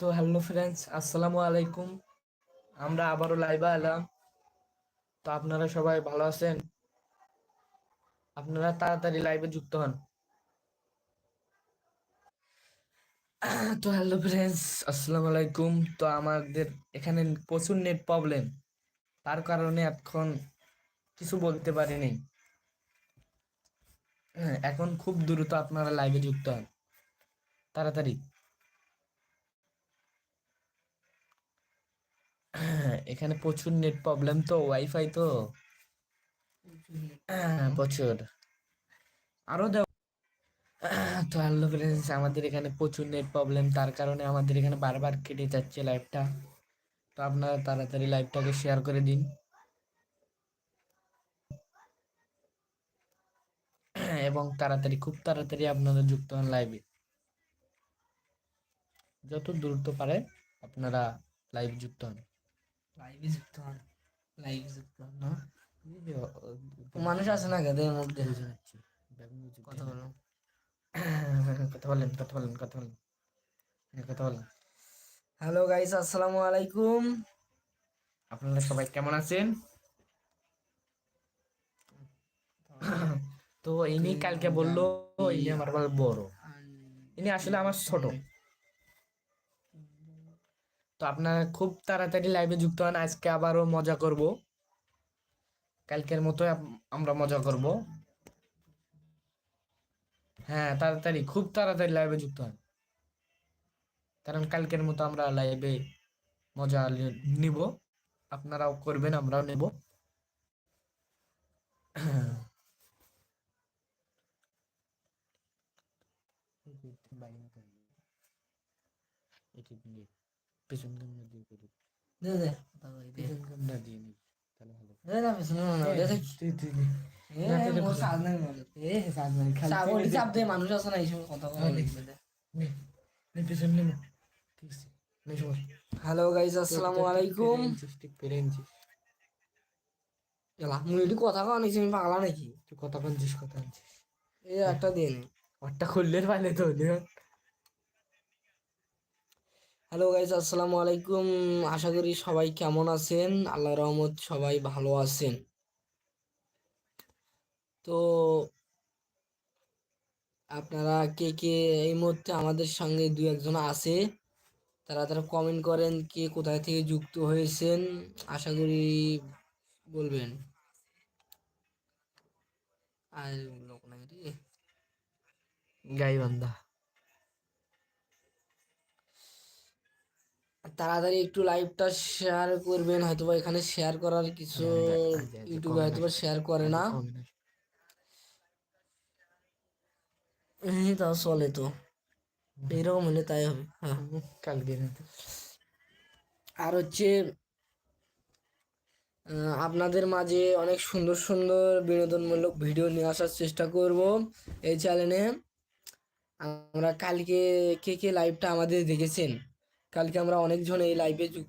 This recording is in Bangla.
তো হ্যালো ফ্রেন্ডস আসসালামু আলাইকুম। আমরা আবারও লাইভে এলাম। তো আপনারা সবাই ভালো আছেন? আপনারা তাড়াতাড়ি লাইভে যুক্ত হন। তো হ্যালো ফ্রেন্ডস আসসালামু আলাইকুম। তো আমাদের এখানে প্রচুর নেট প্রবলেম তার কারণে এখন কিছু বলতে পারিনি। হ্যাঁ, এখন খুব দ্রুত আপনারা লাইভে যুক্ত হন। তাড়াতাড়ি হ্যাঁ, এখানে প্রচুর নেট প্রবলেম তো ওয়াইফাই তো। হ্যাঁ, প্রচুর। আরও তো হ্যালো আমাদের এখানে প্রচুর নেট প্রবলেম তার কারণে আমাদের এখানে বারবার কেটে যাচ্ছে লাইভটা তো আপনারা তাড়াতাড়ি লাইভটাকে শেয়ার করে দিন। এবং তাড়াতাড়ি খুব তাড়াতাড়ি আপনারা যুক্ত হন লাইভে যত দ্রুত পারে আপনারা লাইভ যুক্ত হন। লাইভে যুক্ত হন। লাইভ যুক্ত হন। না এই যে, আহ, মানুষ আছে না গাদের মধ্যে। ব্যাকগ্রাউন্ডে যুক্ত কথা কথা বলেন কথা বলেন কথা বলেন। হ্যাঁ, কথা বলেন। হ্যালো গাইস আসসালামু আলাইকুম। আপনারা সবাই কেমন আছেন? তো ইনি কালকে বলল ইনি আমার বড়। ইনি আসলে আমার ছোট। তো আপনারা খুব তাড়াতাড়ি লাইভে যুক্ত হন, আজকে আবারও মজা করব। কালকের মতো আমরা মজা করব। হ্যাঁ তাড়াতাড়ি, খুব তাড়াতাড়ি লাইভে যুক্ত হন। কারণ কালকের মতো আমরা লাইভে মজা নিব। আপনারাও করবেন, আমরাও নেব। পেছন ক্যামেরা দিয়ে করি দে দে কথা পেছন ক্যামেরা দিয়ে নি তাহলে ভালো দে না পিছনে না, দে। তুই তুই নে। না, নে। মানুষ আছে না এই সময় বলা নে। নে, নে পেছন নে ঠিক আছে হ্যালো গাইস আসসালামু আলাইকুম এলা মুই এটি কথা কও নাকি আমি পাগলা নাকি তুই কথা কানছিস কথা আনছিস এই একটা দিন ওরটা খুললে পাইলে তো নে। হ্যালো গাইস আসসালামু আলাইকুম। আশা করি সবাই কেমন আছেন? আল্লাহ রহমত, সবাই ভালো আছেন। তো আপনারা কে কে এই মুহূর্তে আমাদের সঙ্গে দু একজন আছে, তারা তারা কমেন্ট করেন কে কোথায় থেকে যুক্ত হয়েছেন, আশা করি বলবেন। আর লোক রে। গাইবান্ধা। তাড়াতাড়ি একটু লাইভটা শেয়ার করবেন হয়তোবা এখানে শেয়ার করার কিছু হ্যাঁ, ইউটিউবে কমে হয়তোবা শেয়ার করে না। না। হ্যাঁ চলে তো। এরকম হলে তাই হবে হ্যাঁ। কালকে আর হচ্ছে আপনাদের মাঝে অনেক সুন্দর সুন্দর বিনোদনমূলক ভিডিও নিয়ে আসার চেষ্টা করব এই চ্যানেলে আমরা কালকে কে কে লাইভটা আমাদের দেখেছেন? কালকে আমরা অনেকজন এই লাইভে